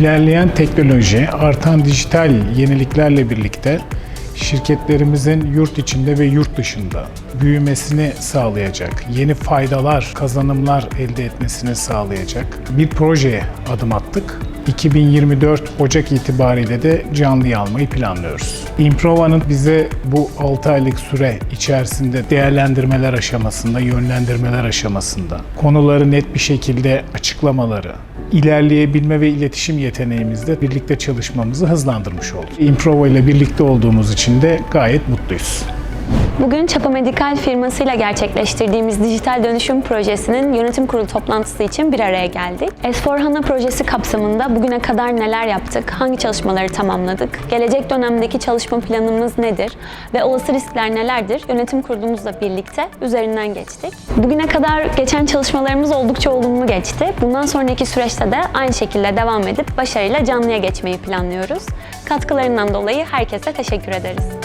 İlerleyen teknoloji, artan dijital yeniliklerle birlikte şirketlerimizin yurt içinde ve yurt dışında büyümesini sağlayacak, yeni faydalar, kazanımlar elde etmesini sağlayacak bir projeye adım attık. 2024 Ocak itibariyle de canlıya almayı planlıyoruz. Improva'nın bize bu 6 aylık süre içerisinde değerlendirmeler aşamasında, yönlendirmeler aşamasında konuları net bir şekilde açıklamaları, ilerleyebilme ve iletişim yeteneğimizle birlikte çalışmamızı hızlandırmış olduk. Improva ile birlikte olduğumuz için de gayet mutluyuz. Bugün Çapa Medikal firmasıyla gerçekleştirdiğimiz dijital dönüşüm projesinin yönetim kurulu toplantısı için bir araya geldik. S4HANA projesi kapsamında bugüne kadar neler yaptık, hangi çalışmaları tamamladık, gelecek dönemdeki çalışma planımız nedir ve olası riskler nelerdir yönetim kurulumuzla birlikte üzerinden geçtik. Bugüne kadar geçen çalışmalarımız oldukça olumlu geçti. Bundan sonraki süreçte de aynı şekilde devam edip başarıyla canlıya geçmeyi planlıyoruz. Katkılarından dolayı herkese teşekkür ederiz.